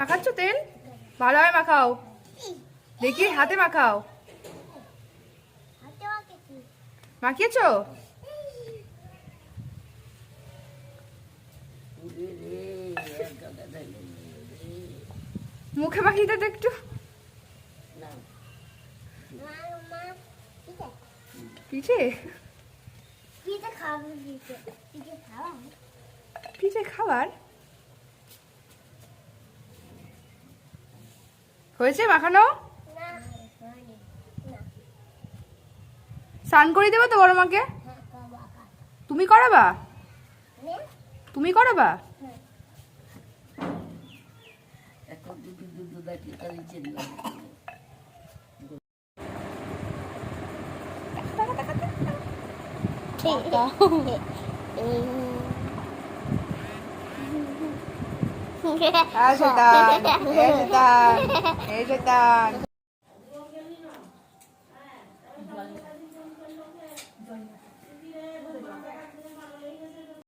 মাখাচ্ছ তেল? ভালোভাবে মাখাও। দেখি হাতে মাখাও। মাখিয়েছো? মুখে মাখিয়ে দে তো একটু। পিঠে? পিঠে খাবার হয়েছে মাখানো? স্নান করে দেবো তো বড় মাকে? তুমি করাবা? তুমি করাবা? এখন 해줬다. 해줬다. 해줬다.